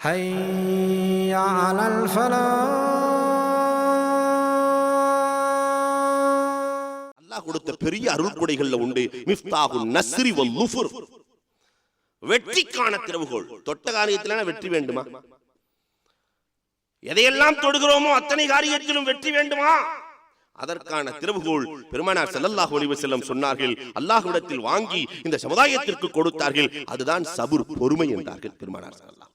حي على الفلاح அல்லாஹ் கொடுத்த பெரிய அருள்கொடைகள்ல உண்டு மிஃப்தாஹு நஸ்ரி வல் லுஃபுர் வெற்றிக்கான திறவுகோல் தொட்ட காரியத்திலான வெற்றி வேண்டுமா எதையெல்லாம் தொடுகிறோமோ அத்தனை காரியத்திலும் வெற்றி வேண்டுமா அதற்கான திறவுகோல் பெருமானார் ஸல்லல்லாஹு அலைஹி வஸல்லம் சொன்னார்கள் அல்லாஹ்விடத்தில் வாங்கி இந்த சமுதாயத்திற்கு கொடுத்தார்கள் அதுதான் சபுர் பொறுமை என்றார்கள் பெருமானார் ஸல்லல்லாஹு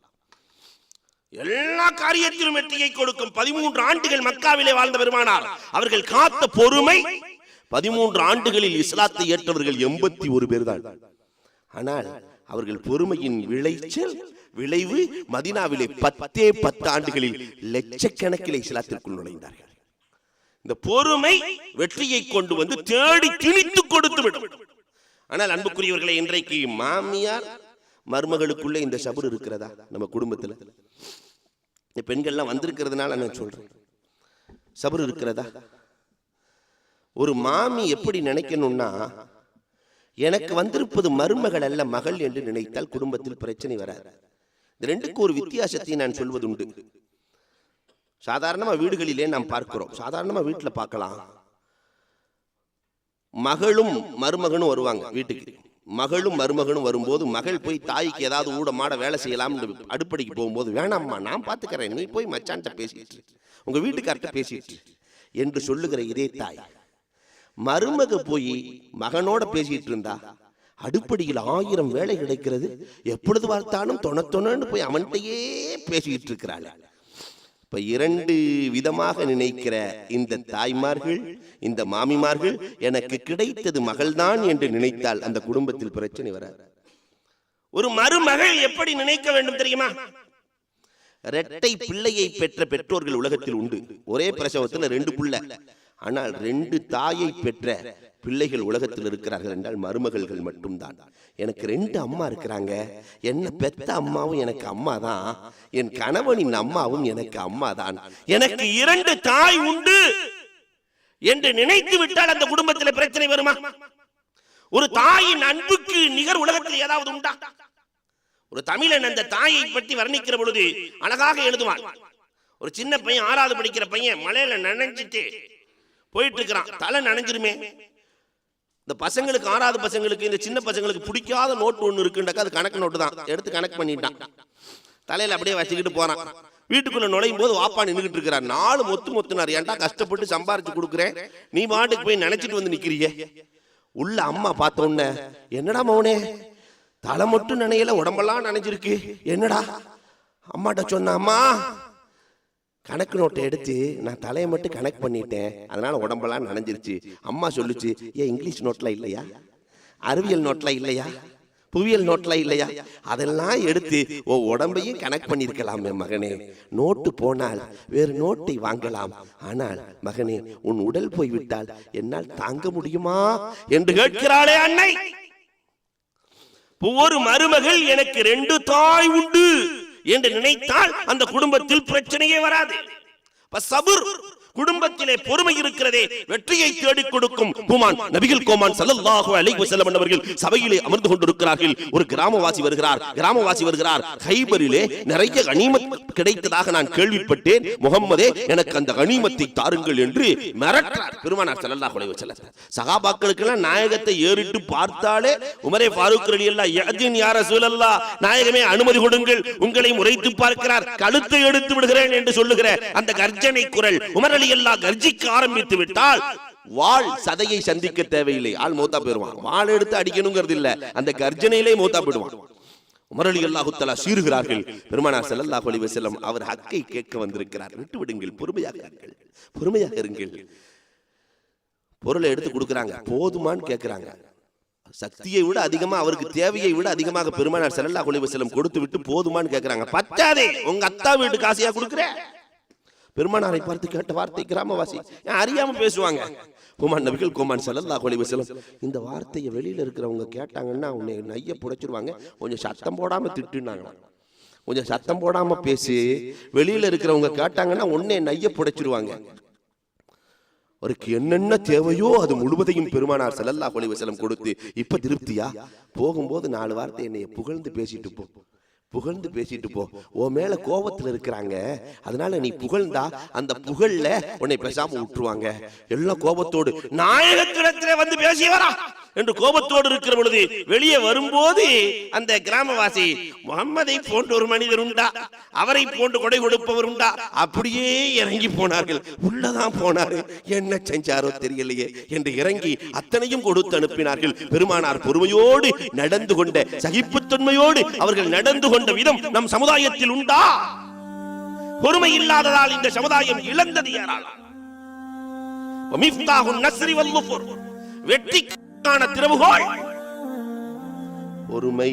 எல்லா காரியத்திலும் வெற்றியை கொடுக்கும் பதிமூன்று ஆண்டுகள் மக்காவிலே வாழ்ந்த பெருமானார். அவர்கள் காத்த பொறுமை பதிமூன்று ஆண்டுகளில் இஸ்லாத்தை ஏற்றவர்கள் எண்பத்தி ஒரு பேர் தான் ஆனால் அவர்கள் பொறுமையின் விளைச்சல் விளைவு மதினாவிலே பத்தே பத்து ஆண்டுகளில் லட்சக்கணக்கில் இஸ்லாத்திற்குள் நுழைந்தார்கள். இந்த பொறுமை வெற்றியை கொண்டு வந்து தேடி திணித்து கொடுத்து விடும். ஆனால் அன்புக்குரியவர்களை இன்றைக்கு மாமியார் மருமகளுக்குள்ளே இந்த சபுர் இருக்கிறதா? நம்ம குடும்பத்தில். இந்த பெண்கள்லாம் வந்திருக்கிறதுனால நான் சொல்றேன். சபர் இருக்கிறதா? ஒரு மாமி எப்படி நினைக்கணும்னா எனக்கு வந்திருப்பது மருமகள் அல்ல மகள் என்று நினைத்தால் குடும்பத்தில் பிரச்சனை வராது. இந்த ரெண்டுக்கு ஒரு வித்தியாசத்தை நான் சொல்வதுண்டு. சாதாரணமா வீடுகளிலே நாம் பார்க்கிறோம். சாதாரணமா வீட்டில் பார்க்கலாம். மகளும் மருமகனும் வருவாங்க வீட்டுக்கு. மகளும் மருமகனும் வரும்போது மகள் போய் தாய்க்கு ஏதாவது ஊட மாட வேலை செய்யலாம்னு அடுப்படிக்கு போகும்போது வேணாம்மா நான் பார்த்துக்கிறேன் நீ போய் மச்சான்ட்ட பேசிட்டு உங்கள் வீட்டுக்கார்ட்ட பேசிட்டு என்று சொல்லுகிற இதே தாய் மருமக போய் மகனோட பேசிட்டு இருந்தா அடுப்படியில் ஆயிரம் வேலை கிடைக்கிறது. எப்பொழுது பார்த்தாலும் தொண தொணன்னு போய் அவன்கிட்டயே பேசிக்கிட்டு இருக்கிறாள். இப்ப இரண்டு விதமாக நினைக்கிற இந்த தாய்மார்கள் இந்த மாமிமார்கள் எனக்கு கிடைத்தது மகள்தான் என்று நினைத்தால் அந்த குடும்பத்தில் பிரச்சனை வராது. ஒரு மருமகள் எப்படி நினைக்க வேண்டும் தெரியுமா? இரட்டை பிள்ளையை பெற்ற பெற்றோர்கள் உலகத்தில் உண்டு. ஒரே பிரசவத்தில் ரெண்டு பிள்ளை. ஆனால் ரெண்டு தாயை பெற்ற பிள்ளைகள் உலகத்தில் இருக்கிறார்கள் என்றால் மருமகள்கள் மட்டும்தான். எனக்கு ரெண்டு அம்மா இருக்கிறாங்க. என்ன பெத்த அம்மாவும் எனக்கு அம்மா தான் என் கணவனின் அம்மாவும் எனக்கு அம்மா தான் எனக்கு இரண்டு தாய் உண்டு. என்று நினைத்து விட்டால் அந்த குடும்பத்தில் பிரச்சனை வருமா? ஒரு தாயின் அன்புக்கு நிகர் உலகத்தில் ஏதாவது உண்டா? ஒரு தமிழன் அந்த தாயை பற்றி வர்ணிக்கிற பொழுது அழகாக எழுதுவான். ஒரு சின்ன பையன் ஆறாவது படிக்கிற பையன் மலையில நனைஞ்சிட்டு போயிட்டு இருக்கிறான். தலை நனைஞ்சிருமே. இந்த பசங்களுக்கு ஆறாவது பசங்களுக்கு இந்த சின்ன பசங்களுக்கு பிடிக்காத நோட்டு ஒன்று இருக்குண்டாக்கா அது கணக்கு நோட்டு தான். எடுத்து கணக்கு பண்ணிட்டான். தலையில அப்படியே வச்சுக்கிட்டு போறான். வீட்டுக்குள்ள நுழையும் போது வாப்பா நின்றுட்டு இருக்கிறார். நாலு மொத்து மொத்துனார். ஏன்டா கஷ்டப்பட்டு சம்பாரிச்சு கொடுக்குறேன் நீ மாட்டுக்கு போய் நினைச்சிட்டு வந்து நிக்கிறியே. உள்ள அம்மா பார்த்த உடனே என்னடா மௌனே தலை மட்டும் நினையல உடம்பெல்லாம் நனைஞ்சிருக்கு. என்னடா? அம்மாட்ட சொன்ன அம்மா கணக்கு நோட்டை எடுத்து நான் தலையை மட்டும் கணக்கு பண்ணிட்டேன். அதனால உடம்பெல்லாம் நனைஞ்சிருச்சு. அம்மா சொல்லுச்சு ஏன் இங்கிலீஷ் நோட்ல இல்லையா? அறிவியல் நோட்ல இல்லையா? புவியியல் நோட்ல இல்லையா? அதெல்லாம் எடுத்து ஓ உடம்பையும் கணக்கு பண்ணியிருக்கலாம் என் மகனே. நோட்டு போனால் வேறு நோட்டை வாங்கலாம். ஆனால் மகனே உன் உடல் போய்விட்டால் என்னால் தாங்க முடியுமா என்று கேட்கிறாளே அன்னை. ஒரு மருமகள் எனக்கு ரெண்டு தாய் உண்டு. என்று நினைத்தால் அந்த குடும்பத்தில் பிரச்சனையே வராது. சபுர் குடும்பத்திலே பொறுமை இருக்கிறதே வெற்றியை தேடிக் கொடுக்கும் குமான் நபிகள் கோமான் சல்லல்லாஹு அலைஹி வஸல்லம் அவர்கள் சபையிலே அமர்ந்து கொண்டிருக்கிறார்கள். ஒரு கிராமவாசி வருகிறார். கிராமவாசி வருகிறார். ஹைபரிலே நிறைய கனிமத் கிடைத்ததாக நான் கேள்விப்பட்டேன். முகம்மதே எனக்கு அந்த கனிமத்தை தாருங்கள் என்று மிரட்டார் பெருமானார் சல்லல்லாஹு அலைஹி வஸல்லம். சகாபாக்களுக்கெல்லாம் நாயகத்தை ஏறிட்டு பார்த்தாலே உமரே ஃபாரூக் ரலியல்லாஹு யஜின் யா ரசூலல்லாஹ் நாயகமே அனுமதி கொடுங்கள். உங்களை முறைத்து பார்க்கிறார். கழுத்தை எடுத்து விடுகிறேன் என்று சொல்லுகிற அந்த கர்ஜனை குரல் உமர் ரலியல்லாஹு கர்ஜிக்க ஆரம்பித்து விட்டால் வாழ் சதையை சந்திக்க தேவையில்லை. ஆள் மூத்தா போயிருவான். வாழ் எடுத்து அடிக்கணுங்கிறது இல்ல. அந்த கர்ஜனையிலே மூத்தா போயிடுவான். உமரலி அல்லாஹுத்தலா அல்லாஹு தஆலா சீறுகிறார்கள். பெருமானார் ஸல்லல்லாஹு அலைஹி வஸல்லம் அவர் ஹக்கை கேட்க வந்திருக்கிறார். விட்டு விடுங்கள். பொறுமையாக இருங்கள். பொறுமையாக இருங்கள். பொருளை எடுத்து கொடுக்குறாங்க. போதுமான்னு கேட்குறாங்க சக்தியை விட அதிகமா அவருக்கு தேவையை விட அதிகமாக பெருமானார் ஸல்லல்லாஹு அலைஹி வஸல்லம் கொடுத்து விட்டு போதுமான்னு கேட்குறாங்க பத்தாதே உங்க அத்தா வீட்டு காசியா கொடுக்குறேன் பெருமானாரை பார்த்து கேட்ட வார்த்தை கிராமவாசி. ஏன் அறியாம பேசுவாங்க? குமான் நபிகள் குமான் செல்லல்லா கொலி வஸல்லம். இந்த வார்த்தையை வெளியில இருக்கிறவங்க கேட்டாங்கன்னா உன்னை நைய புடைச்சிருவாங்க. கொஞ்சம் சத்தம் போடாம திட்டுனாங்களாம். கொஞ்சம் சத்தம் போடாம பேசி வெளியில இருக்கிறவங்க கேட்டாங்கன்னா உன்னை நைய புடைச்சிருவாங்க. அவருக்கு என்னென்ன தேவையோ அது முழுவதையும் பெருமானார் செல்லல்லா கொலி வசலம் கொடுத்து இப்ப திருப்தியா? போகும்போது நாலு வார்த்தை என்னைய புகழ்ந்து பேசிட்டு போ. புகழ்ந்து பேசிட்டு போ. உன் மேல கோபத்துல இருக்கிறாங்க. அதனால நீ புகழ்ந்தா அந்த புகழ்ல உன்னை பேசாம விட்டுருவாங்க. எல்லாம் கோபத்தோடு நாயகத்திடத்திலே வந்து பேசியவரா என்று கோபத்தோடு இருக்கிற பொழுது வெளியே வரும்போது அந்த கிராமவாசி முகம்மதை போன்ற ஒரு மனிதர் உண்டா? அவரை போன்று கொடை கொடுப்பவர் உண்டா? அப்படியே இறங்கி போனார்கள். உள்ளதான் போனாரு. என்ன செஞ்சாரோ தெரியலையே என்று இறங்கி அத்தனையும் கொடுத்து அனுப்பினார்கள். பெருமானார் பொறுமையோடு நடந்து கொண்ட சகிப்புத்தன்மையோடு அவர்கள் நடந்து கொண்ட விதம் நம் சமுதாயத்தில் உண்டா? பொறுமை இல்லாததால் இந்த சமுதாயம் இழந்தது ஏராளம் மிஃப்தாஹுன் நஸ்ரி வல் ஒருமை பொறுமை